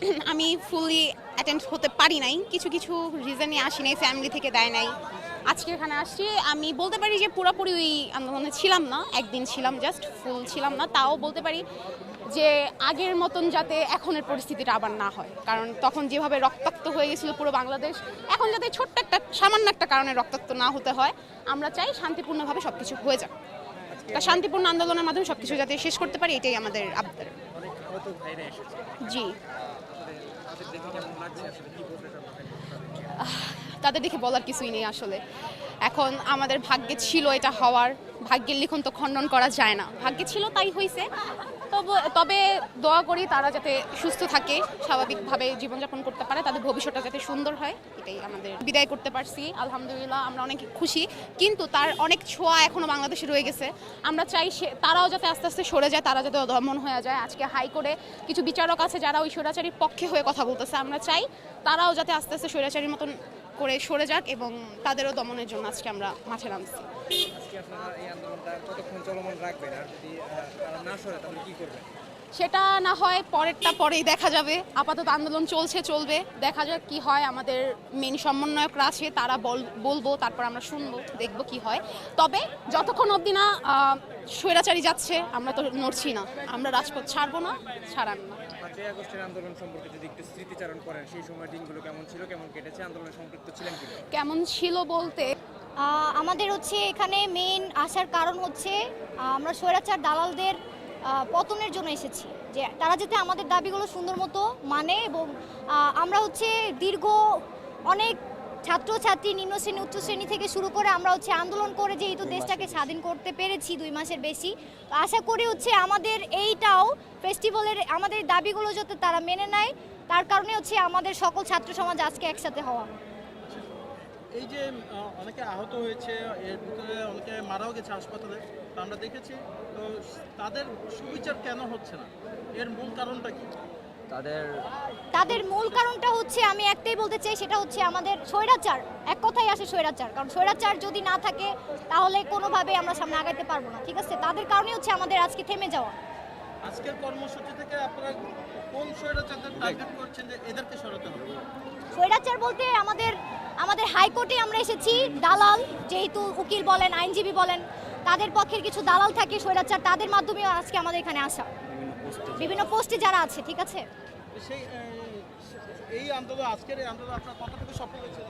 আমি fully attend হতে পারি নাই। কিছু কিছু রিজনে আসি নাই ফ্যামিলি থেকে দেয় নাই। আজকে এখানে আসছি, আমি বলতে পারি যে পুরোপুরি ওই আন্দোলনে ছিলাম না, একদিন ছিলাম জাস্ট ফুল ছিলাম না, তাও বলতে পারি যে আগের মতন যাতে এখনের পরিস্থিতিটা আবার না হয়। কারণ তখন যেভাবে রক্তাক্ত হয়ে গেছিল পুরো বাংলাদেশ, এখন যাতে ছোট্ট একটা, সামান্য একটা কারণে রক্তাক্ত না হতে হয়, আমরা চাই শান্তিপূর্ণভাবে সব কিছু হয়ে যাক। শান্তিপূর্ণ আন্দোলনের মাধ্যমে সব কিছু যাতে শেষ করতে পারি, এটাই আমাদের আবদার। আহত ভাইরা এসেছে। জি। দেখে তাদের? দেখে বলার কিছুই নেই আসলে। এখন আমাদের ভাগ্যে ছিল এটা হওয়ার। ভাগ্যের লিখন তো খণ্ডন করা যায় না। ভাগ্যে ছিল তাই হয়েছে তবে তবে দোয়া করি তারা যাতে সুস্থ থাকে, স্বাভাবিকভাবে জীবনযাপন করতে পারে, তাদের ভবিষ্যৎটা যাতে সুন্দর হয়, এটাই আমাদের বিদায় করতে পারছি। আলহামদুলিল্লাহ, আমরা অনেক খুশি, কিন্তু তার অনেক ছোঁয়া এখনও বাংলাদেশে রয়ে গেছে। আমরা চাই সে, তারাও যাতে আস্তে আস্তে সরে যায়, তারা যাতে দমন হয়ে যায়। আজকে হাই হাইকোর্টে কিছু বিচারক আছে যারা ওই স্বৈরাচারীর পক্ষে হয়ে কথা বলতেছে। আমরা চাই তারাও যাতে আস্তে আস্তে স্বৈরাচারীর মতন করে সরে যাক এবং তাদেরও দমনের জন্য আজকে আমরা মাঠে নামছি। আজকে আপনারা এই আন্দোলনটা কতক্ষণ চলমান রাখবেন? আর যদি না সরে, তাহলে কি করবেন? সেটা না হয় পরেরটা পরেই দেখা যাবে। আপাতত আন্দোলন চলছে চলবে। দেখা যাক কি হয়। আমাদের মেন সমন্বয়করা আছে তারা বল- বলব তারপর আমরা শুনব দেখব কি হয়। তবে যতক্ষণ অবধি না স্বৈরাচারী যাচ্ছে আমরা তো নড়ছি না। আমরা রাজপথ ছাড়বো না ছাড়ান না। পাঁচই আগস্টের আন্দোলন সম্পর্কে যদি একটু স্মৃতিচারণ করেন সেই সময় দিনগুলো কেমন ছিল কেমন কেটেছে? আন্দোলনে সম্পৃক্ত ছিলেন কেমন ছিল বলতে? আমাদের হচ্ছে এখানে মেইন আসার কারণ হচ্ছে আমরা স্বৈরাচার দালালদের পতনের জন্য এসেছি। যে তারা যাতে আমাদের দাবিগুলো সুন্দর মতো মানে এবং আমরা হচ্ছে দীর্ঘ অনেক ছাত্রছাত্রী নিম্ন শ্রেণি উচ্চ শ্রেণি থেকে শুরু করে আমরা হচ্ছে আন্দোলন করে যেহেতু দেশটাকে স্বাধীন করতে পেরেছি দুই মাসের বেশি। তো আশা করি হচ্ছে আমাদের এইটাও ফেস্টিভ্যালের আমাদের দাবিগুলো যাতে তারা মেনে নেয় তার কারণে হচ্ছে আমাদের সকল ছাত্র সমাজ আজকে একসাথে হওয়া। এই যে অনেকে আহত হয়েছে এর ভিতরে অনেকে মারাও গেছে হাসপাতালে আমরা দেখেছি। তো তাদের সুবিচার কেন হচ্ছে না? এর মূল কারণটা কি? তাদের তাদের মূল কারণটা হচ্ছে আমি একটাই বলতে চাই সেটা হচ্ছে আমাদের স্বৈরাচার। এক কথাই আসে স্বৈরাচার কারণ স্বৈরাচার যদি না থাকে তাহলে কোনোভাবে আমরা সামনে আগাইতে পারব না ঠিক আছে? তাদের কারণে হচ্ছে আমাদের আজকে থেমে যাওয়া। আজকের কর্মসূচি থেকে আপনারা কোন স্বৈরাচারদের টার্গেট করছেন যে এদেরকে সরাতে হবে? স্বৈরাচার বলতে আমাদের আমাদের হাইকোর্টে আমরা এসেছি। দালাল যেহেতু উকিল বলেন আইনজীবী বলেন তাদের পক্ষের কিছু দালাল থাকে স্বৈরাচার তাদের মাধ্যমে আজকে আমাদের এখানে আসা। বিভিন্ন পোস্টে। যারা আছে ঠিক আছে? সেই এই আন্দোলন আজকের এই আন্দোলন আপনার কতটুকু সফল হয়েছে?